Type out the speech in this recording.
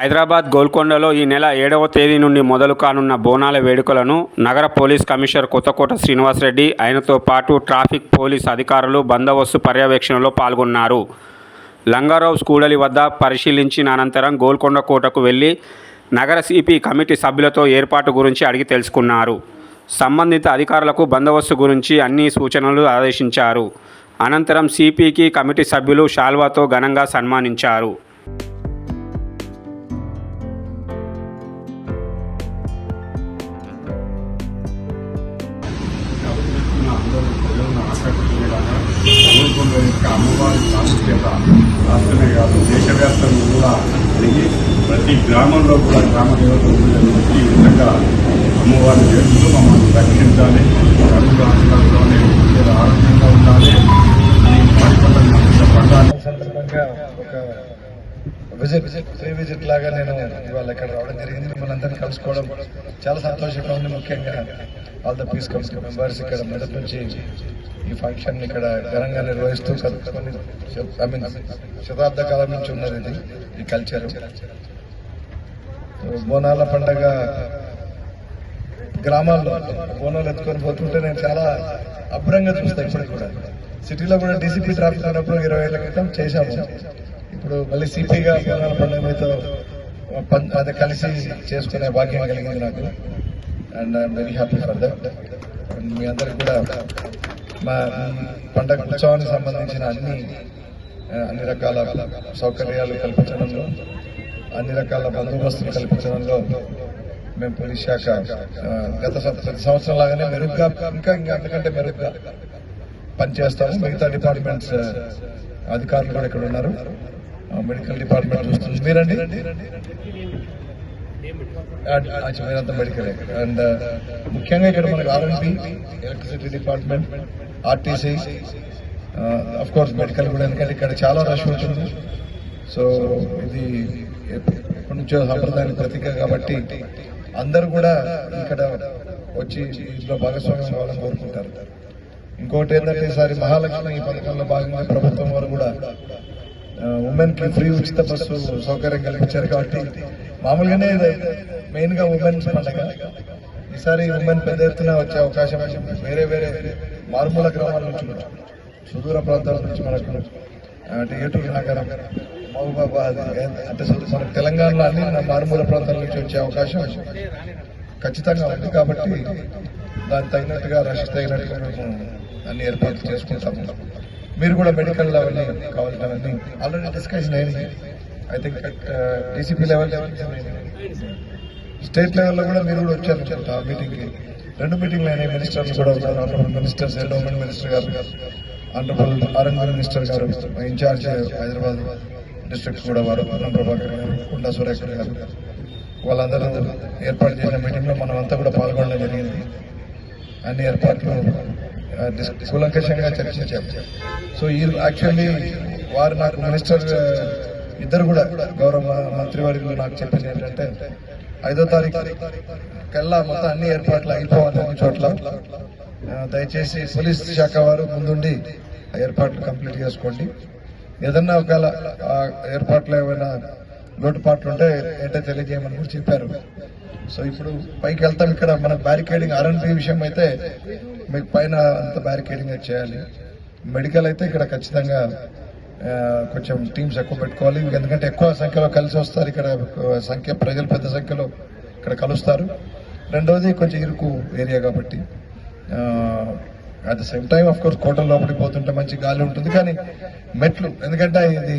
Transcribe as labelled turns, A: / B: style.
A: హైదరాబాద్ గోల్కొండలో ఈ నెల ఏడవ తేదీ నుండి మొదలు కానున్న బోనాల వేడుకలను నగర పోలీస్ కమిషనర్ కొత్తకోట శ్రీనివాసరెడ్డి ఆయనతో పాటు ట్రాఫిక్ పోలీస్ అధికారులు బందోబస్తు పర్యవేక్షణలో పాల్గొన్నారు. లంగారావు స్కూడలి వద్ద పరిశీలించిన అనంతరం గోల్కొండ కోటకు వెళ్ళి నగర సిపి కమిటీ సభ్యులతో ఏర్పాటు గురించి అడిగి తెలుసుకున్నారు. సంబంధిత అధికారులకు బందోబస్తు గురించి అన్ని సూచనలు ఆదేశించారు. అనంతరం సిపికి కమిటీ సభ్యులు షాల్వాతో ఘనంగా సన్మానించారు.
B: యొక్క అమ్మవారి ప్రాముఖ్యత రాష్ట్రమే కాదు దేశవ్యాప్తంగా కూడా అడిగి ప్రతి గ్రామంలో కూడా గ్రామ దేవతలు ఈ విధంగా అమ్మవారిని చేస్తూ మమ్మల్ని రక్షించాలి కరువు ఆరోగ్యంగా ఉండాలి అని పాటిపల్లని
C: సందర్భంగా ఒక విజిట్ ప్రీ విజిట్ లాగా నేను ఇవాళ ఇక్కడ రావడం జరిగింది. మిమ్మల్ని అందరినీ కలుసుకోవడం చాలా సంతోషంగా ఉంది. ముఖ్యంగా all the peace committee members ఇక్కడ మొదటి నుంచి ఈ ఫంక్షన్ ఇక్కడ ఘనంగా నిర్వహిస్తూ కొన్ని ఐ మీన్ శతాబ్ద కాలం నుంచి ఉన్నది ఇది ఈ కల్చర్. బోనాల పండగ గ్రామాల్లో బోనాలు ఎత్తుకొని పోతుంటే నేను చాలా అభ్రంగా చూస్తాను ఇప్పటికి కూడా. సిటీలో కూడా డీసీపీ ట్రాఫిక్ అన్నప్పుడు ఇరవై ఏళ్ళ క్రితం చేశాము. ఇప్పుడు మళ్ళీ సిపిగా బోనాల పండుగ మీతో అది కలిసి చేసుకునే భాగ్యం కలిగింది నాకు. And I'm very happy for that మీ అందరికి కూడా మా ఈ పండగ ఉత్సవానికి సంబంధించిన అన్ని అన్ని రకాల సౌకర్యాలు కల్పించడంలో అన్ని రకాల బందోబస్తులు కల్పించడంలో మేము పోలీస్ శాఖ గత ప్రతి సంవత్సరం లాగానే మెరుగ్గా ఇంకా ఇంకా అంతకంటే మెరుగ్గా పనిచేస్తాము. మిగతా డిపార్ట్మెంట్స్ అధికారులు కూడా ఇక్కడ ఉన్నారు. మెడికల్ డిపార్ట్మెంట్ చూస్తుంది. మీరండి? మీరంతా మెడికల్. అండ్ ముఖ్యంగా ఇక్కడ మనకు RMP electricity department RTC of course medical కూడా ఎందుకంటే ఇక్కడ చాలా రష్ ఉంటుంది సో ఇది ఎప్పటి నుంచో సంప్రదాయానికి ప్రతీక కాబట్టి అందరూ కూడా ఇక్కడ వచ్చి ఇందులో భాగస్వామ్యం కావాలని కోరుకుంటారు. ఇంకోటి ఏంటంటే ఈసారి మహాలక్ష్మి ఈ పథకంలో భాగంగా ప్రభుత్వం వారు కూడా ఉమెన్కి ఫ్రీ ఉచిత బస్సు సౌకర్యం కల్పించారు కాబట్టి మామూలుగానే మెయిన్గా ఉమెన్స్ పండగ. ఈసారి ఉమెన్ పెద్ద ఎత్తున వచ్చే అవకాశం వేరే వేరే మారుమూల గ్రామాల నుంచి సుదూర ప్రాంతాల నుంచి మనకు అంటే ఏటూరు నగరం మహబూబాబాద్ అంటే మన తెలంగాణలో అన్ని మారుమూల ప్రాంతాల నుంచి వచ్చే అవకాశం ఖచ్చితంగా ఉంది కాబట్టి దానికి తగినట్టుగా రష్ తగినట్టుగా మేము అన్ని ఏర్పాట్లు చేసుకుంటాము మీరు కూడా మెడికల్ అవన్నీ కావాల్సినవన్నీ ఆల్రెడీ డిస్కషన్ అయింది I think DCP level state లెవెల్లో కూడా మీరు కూడా వచ్చారు అనుకుంటా ఆ మీటింగ్కి. రెండు మీటింగ్లు అయినాయి మినిస్టర్స్ కూడా ఉన్నారు ఆనరబుల్ మినిస్టర్స్ ఎండోమెంట్ మినిస్టర్ గారు ఆనరబుల్ ఆర్ఎన్బి మినిస్టర్ గారు ఇన్ఛార్జ్ హైదరాబాద్ డిస్ట్రిక్ట్ కూడా వారు పొన్నం ప్రభాకర్ గారు కొండా సురేఖర్ గారు. వాళ్ళందరూ ఏర్పాటు చేసిన మీటింగ్లో మనం అంతా కూడా పాల్గొనడం జరిగింది. అన్ని ఏర్పాట్లు ఆ, డిస్- కూలంకషంగా సో ఈ యాక్చువల్లీ వారు నాకు మినిస్టర్ ఇద్దరు కూడా గౌరవ మంత్రివర్యులు నాకు చెప్పింది ఏంటంటే ఐదో తారీఖు కల్లా మొత్తం అన్ని ఏర్పాట్లు అయిపోవాలి అన్ని చోట్ల దయచేసి పోలీస్ శాఖ వారు ముందుండి ఆ ఏర్పాట్లు కంప్లీట్ చేసుకోండి. ఏదన్నా ఒకవేళ ఏర్పాట్లు ఏమైనా లోటుపాట్లు ఉంటే ఏంటో తెలియజేయమని కూడా చెప్పారు. సో ఇప్పుడు పైకి వెళ్తాం ఇక్కడ మన బ్యారికేడింగ్ ఆర్ఎన్పి విషయం అయితే మీకు పైన అంత బ్యారికేడింగ్ చేయాలి. మెడికల్ అయితే ఇక్కడ ఖచ్చితంగా కొంచెం టీమ్స్ ఎక్కువ పెట్టుకోవాలి. ఎందుకంటే ఎక్కువ సంఖ్యలో కలిసి వస్తారు ఇక్కడ సంఖ్య ప్రజలు పెద్ద సంఖ్యలో ఇక్కడ కలుస్తారు. రెండవది కొంచెం ఇరుకు ఏరియా కాబట్టి at the same time of course కోటల లోపలికి పోతుంటే మంచి గాలి ఉంటుంది. కానీ మెట్లు ఎందుకంటే ఇది